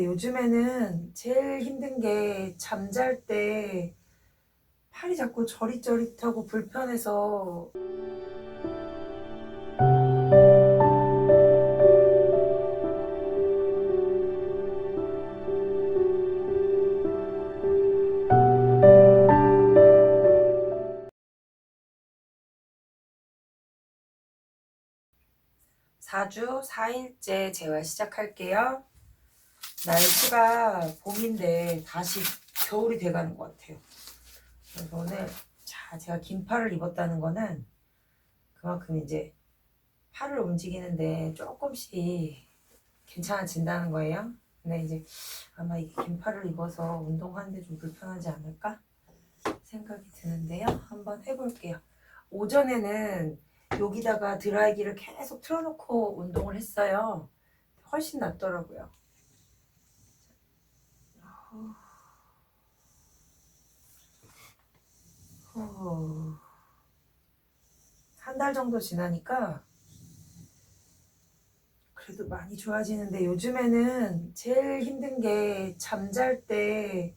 근데 요즘에는 제일 힘든 게 잠잘 때 팔이 자꾸 저릿저릿하고 불편해서 사주사일째 재활 시작할게요. 날씨가 봄인데 다시 겨울이 돼가는 것 같아요. 그래서 오늘 자 제가 긴 팔을 입었다는 거는 그만큼 이제 팔을 움직이는데 조금씩 괜찮아진다는 거예요. 근데 이제 아마 이게 긴 팔을 입어서 운동하는데 좀 불편하지 않을까 생각이 드는데요. 한번 해볼게요. 오전에는 여기다가 드라이기를 계속 틀어놓고 운동을 했어요. 훨씬 낫더라고요. 한 달 정도 지나니까 그래도 많이 좋아지는데 요즘에는 제일 힘든 게 잠잘 때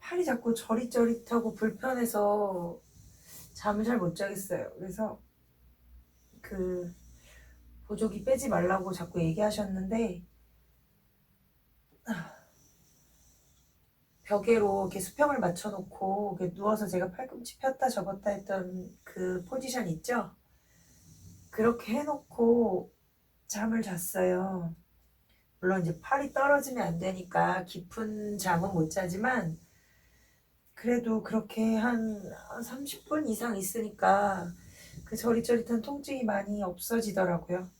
팔이 자꾸 저릿저릿하고 불편해서 잠을 잘 못 자겠어요. 그래서 그 보조기 빼지 말라고 자꾸 얘기하셨는데 벽에로 이렇게 수평을 맞춰놓고 누워서 제가 팔꿈치 폈다 접었다 했던 그 포지션 있죠? 그렇게 해놓고 잠을 잤어요. 물론 이제 팔이 떨어지면 안 되니까 깊은 잠은 못 자지만 그래도 그렇게 한 30분 이상 있으니까 그 저릿저릿한 통증이 많이 없어지더라고요.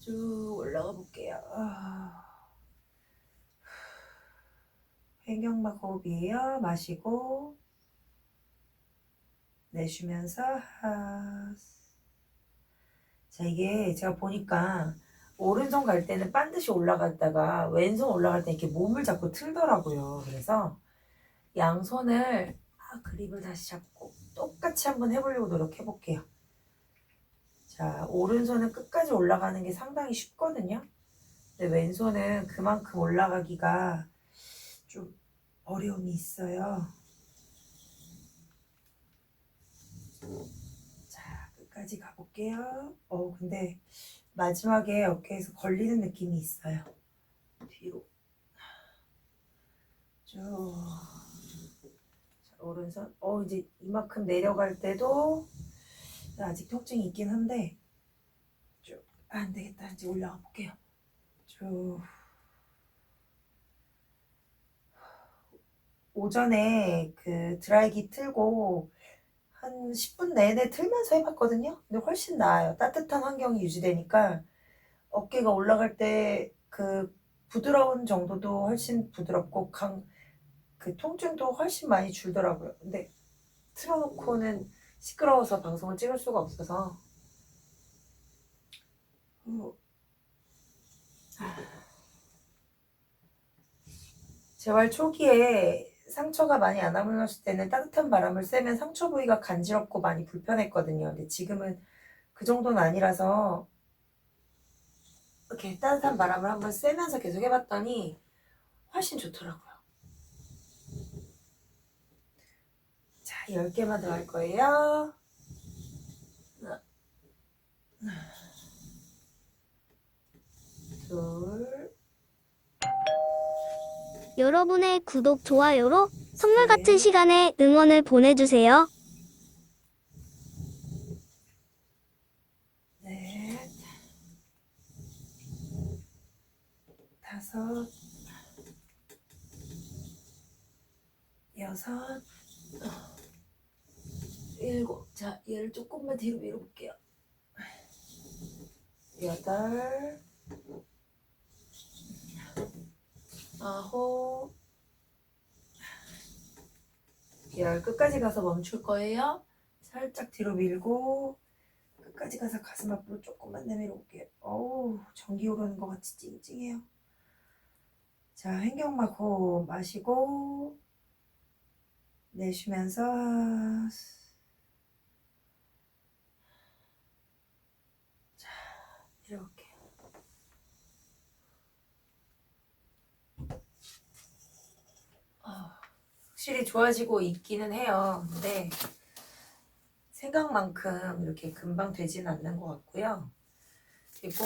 쭉 올라가 볼게요. 아. 횡격막 호흡이에요. 마시고 내쉬면서 하. 자 이게 제가 보니까 오른손 갈 때는 반드시 올라갔다가 왼손 올라갈 때 이렇게 몸을 자꾸 틀더라고요. 그래서 양손을 아, 그립을 다시 잡고 똑같이 한번 해보려고 노력해 볼게요. 자, 오른손은 끝까지 올라가는 게 상당히 쉽거든요. 근데 왼손은 그만큼 올라가기가 좀 어려움이 있어요. 자, 끝까지 가볼게요. 어, 근데 마지막에 어깨에서 걸리는 느낌이 있어요. 뒤로. 쭉. 자, 오른손. 어, 이제 이만큼 내려갈 때도 아직 통증이 있긴 한데, 쭉. 아, 안 되겠다. 이제 올라가 볼게요. 쭉. 오전에 그 드라이기 틀고 한 10분 내내 틀면서 해봤거든요. 근데 훨씬 나아요. 따뜻한 환경이 유지되니까 어깨가 올라갈 때 그 부드러운 정도도 훨씬 부드럽고 강, 그 통증도 훨씬 많이 줄더라고요. 근데 틀어놓고는 시끄러워서 방송을 찍을 수가 없어서 어. 재활 초기에 상처가 많이 안 아물렀을 때는 따뜻한 바람을 쐬면 상처 부위가 간지럽고 많이 불편했거든요. 근데 지금은 그 정도는 아니라서 이렇게 따뜻한 바람을 한번 쐬면서 계속 해봤더니 훨씬 좋더라고요. 자, 10개만 더 할 거예요. 둘, 여러분의 구독, 좋아요로 선물 같은 네. 시간에 응원을 보내주세요. 넷, 다섯, 여섯, 일곱. 자, 얘를 조금만 뒤로 밀어볼게요. 여덟, 아홉, 열. 끝까지 가서 멈출 거예요. 살짝 뒤로 밀고 끝까지 가서 가슴 앞으로 조금만 내밀어 볼게요. 어우, 전기 오르는 것 같이 찡찡해요. 자, 횡격막 호흡 마시고 내쉬면서 자, 이렇게 확실히 좋아지고 있기는 해요. 근데 생각만큼 이렇게 금방 되지는 않는 것 같고요. 그리고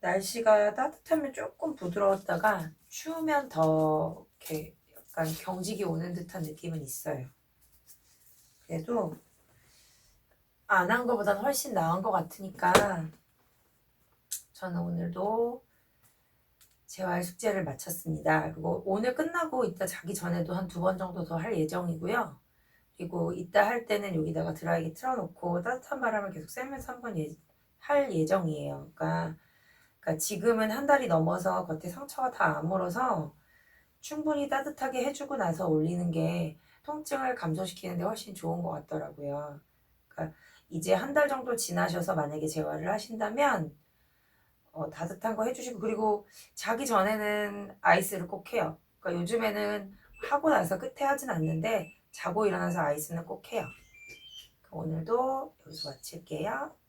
날씨가 따뜻하면 조금 부드러웠다가 추우면 더 이렇게 약간 경직이 오는 듯한 느낌은 있어요. 그래도 안 한 것보단 훨씬 나은 것 같으니까 저는 오늘도 재활 숙제를 마쳤습니다. 그리고 오늘 끝나고 이따 자기 전에도 한 두 번 정도 더 할 예정이고요. 그리고 이따 할 때는 여기다가 드라이기 틀어놓고 따뜻한 바람을 계속 쐬면서 한번 예, 할 예정이에요. 그러니까, 그러니까 지금은 한 달이 넘어서 겉에 상처가 다안 물어서 충분히 따뜻하게 해주고 나서 올리는 게 통증을 감소시키는데 훨씬 좋은 것 같더라고요. 그러니까 이제 한 달 정도 지나셔서 만약에 재활을 하신다면 어, 따뜻한 거 해주시고 그리고 자기 전에는 아이스를 꼭 해요. 그러니까 요즘에는 하고 나서 끝에 하진 않는데 자고 일어나서 아이스는 꼭 해요. 오늘도 여기서 마칠게요.